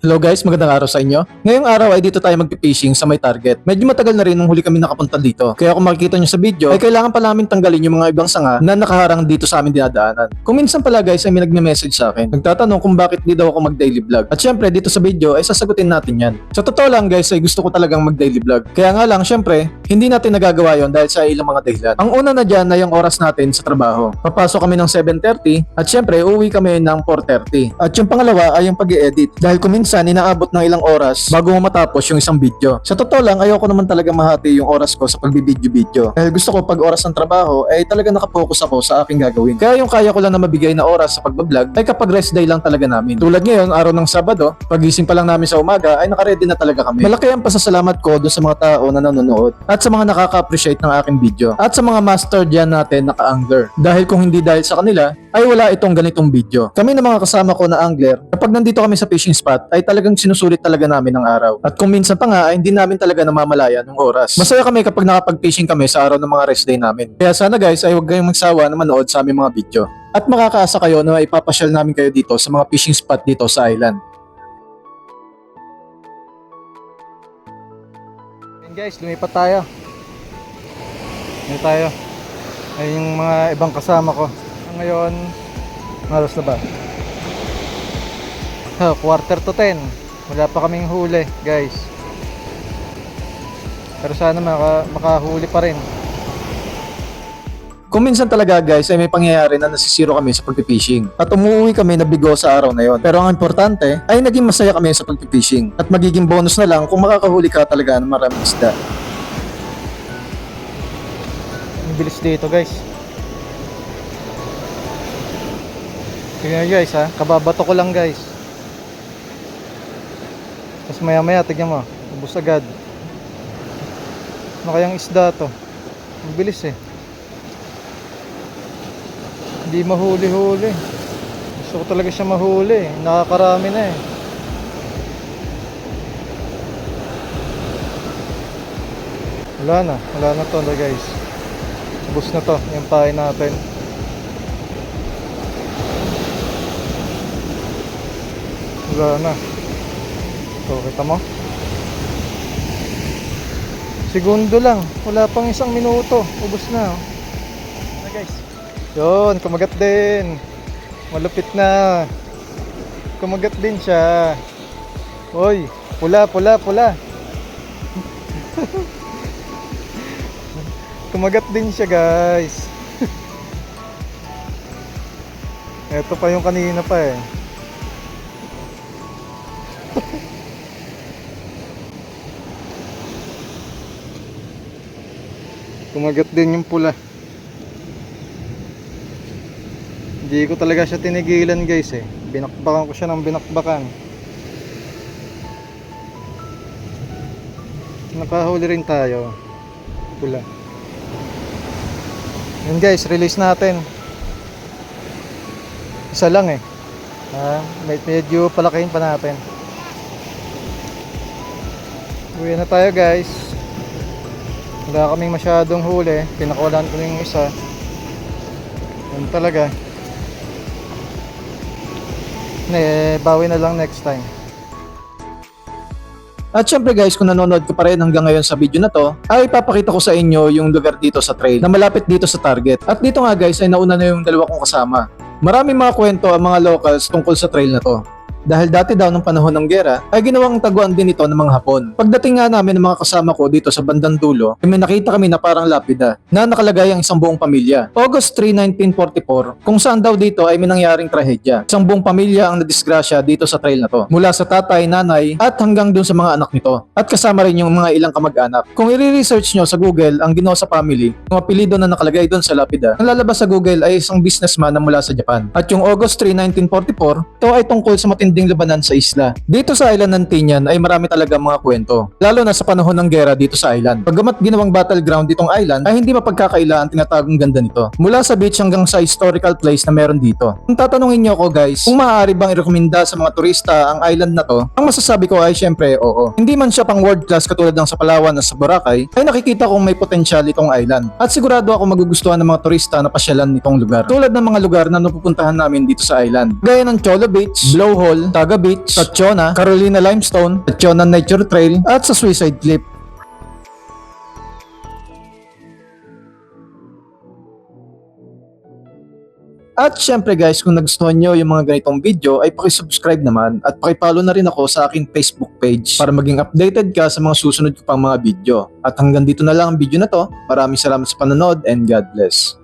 Hello guys, magandang araw sa inyo. Ngayong araw ay dito tayo magpipishing sa may target. Medyo matagal na rin nung huli kami nakapunta dito. Kaya kung makikita nyo sa video, ay kailangan pa namin tanggalin yung mga ibang sanga na nakaharang dito sa amin dinadaanan. Kung minsan pala guys ay may nagme-message sa akin. Nagtatanong kung bakit di daw ako mag-daily vlog. At syempre dito sa video ay sasagutin natin yan. Sa totoo lang guys ay gusto ko talagang mag-daily vlog. Kaya nga lang syempre, hindi natin nagagawa yon dahil sa ilang mga dahilan. Ang una na dyan ay yung oras natin sa trabaho. Papasok kami ng 7.30 at syempre uuwi kami ng 4.30. At yung pangalawa ay yung pag edit Dahil kung minsan inaabot ng ilang oras bago mo matapos yung isang video. Sa totoo lang, ayoko naman talaga mahati yung oras ko sa pagbibideo-video. Dahil gusto ko pag oras ng trabaho ay talaga nakapokus ako sa aking gagawin. Kaya yung kaya ko lang na mabigay na oras sa pagbablog ay kapag rest day lang talaga namin. Tulad ngayon, araw ng Sabado, pagising pa lang namin sa umaga ay nakaredy na talaga kami. Malaki ang pasasalamat ko doon sa mga tao na nanonood at sa mga nakaka-appreciate ng aking video at sa mga master dyan natin naka-angler. Dahil kung hindi dahil sa kanila, ay wala itong ganitong video. Kami na mga kasama ko na angler, kapag nandito kami sa fishing spot, ay talagang sinusulit talaga namin ang araw. At kung minsan pa nga, ay hindi namin talaga namamalaya ng oras. Masaya kami kapag nakapag-fishing kami sa araw ng mga rest day namin. Kaya sana guys, ay huwag kayong magsawa na manood sa aming mga video. At makakaasa kayo na ipapasyal namin kayo dito sa mga fishing spot dito sa island. Guys, lumipat tayo. Lumipat tayo. Ay yung mga ibang kasama ko. Ngayon, maros na ba? Ha, quarter to 10. Wala pa kaming huli, guys. Pero sana maka, makahuli pa rin. Kung minsan talaga guys ay may pangyayari na nasisiro kami sa pagpipishing at umuwi kami na bigo sa araw na yon. Pero ang importante ay naging masaya kami sa pagpipishing at magiging bonus na lang kung makakahuli ka talaga ng maraming isda. Ang bilis dito guys. Tingnan nyo guys ha, kababato ko lang guys. Tapos maya maya, tignan mo, ubus agad. Ano kayang isda to? Ang bilis eh. Hindi mahuli-huli. Gusto ko talaga siya mahuli. Nakakarami na eh. Wala na. Wala na to na guys. Ubus na to. Yung pahay natin. Wala na. So, kita mo? Segundo lang. Wala pang isang minuto. Ubus na. Oh. Na guys. Yun, kumagat din. Malupit na. Kumagat din siya. Hoy, pula, pula, pula. kumagat din siya, guys. Ito pa yung kanina pa eh. kumagat din yung pula. Hindi ko talaga siya tinigilan guys eh. Binakbakan ko siya ng binakbakan. Nakahuli rin tayo. Pula. Yun guys, release natin. Isa lang eh. Ha? Med- Medyo palakihin pa natin. Uwi na tayo guys. Wala kaming masyadong huli. Pinakawalan ko yung isa. Yan talaga. Ne, bawi na lang next time. At syempre guys, kung nanonood ka pa rin hanggang ngayon sa video na to, ay ipapakita ko sa inyo yung lugar dito sa trail na malapit dito sa target. At dito nga guys ay nauna na yung dalawa kong kasama. Maraming mga kwento ang mga locals tungkol sa trail na to. Dahil dati daw ng panahon ng gera ay ginawang taguan din ito ng mga Hapon. Pagdating nga namin ng mga kasama ko dito sa bandang dulo, ay may nakita kami na parang lapida na nakalagay ang isang buong pamilya. August 3, 1944, kung saan daw dito ay may nangyaring trahedya. Isang buong pamilya ang nadisgrasya dito sa trail na to. Mula sa tatay, nanay, at hanggang dun sa mga anak nito. At kasama rin yung mga ilang kamag-anak. Kung i-research nyo sa Google ang Ginosa family, yung apelido na nakalagay doon sa lapida, ang lalabas sa Google ay isang businessman na mula sa Japan. At yung August 3, 1944, ito ay tungkol sa matinding labanan sa isla. Dito sa island ng Tinian ay marami talaga mga kwento. Lalo na sa panahon ng gera dito sa island. Paggamat ginawang battleground ditong island ay hindi mapagkakaila ang tinatagong ganda nito. Mula sa beach hanggang sa historical place na meron dito. Kung tatanungin niyo ako guys, kung maaari bang irekomenda sa mga turista ang island na to, ang masasabi ko ay syempre oo. Hindi man siya pang world class katulad ng sa Palawan at sa Boracay, ay nakikita kong may potensyal itong island. At sigurado ako magugustuhan ng mga turista na pasyalan nitong lugar. Tulad ng mga lugar na napupuntahan namin dito sa island. Gaya ng Cholo Beach, Blowhole, Fall, Taga Beach, Tationa, Carolina Limestone, Tationa Nature Trail, at sa Suicide Cliff. At syempre guys, kung nagustuhan nyo yung mga ganitong video ay pakisubscribe naman at pakipollow na rin ako sa aking Facebook page para maging updated ka sa mga susunod ko pang mga video. At hanggang dito na lang ang video na to. Maraming salamat sa panonood and God bless.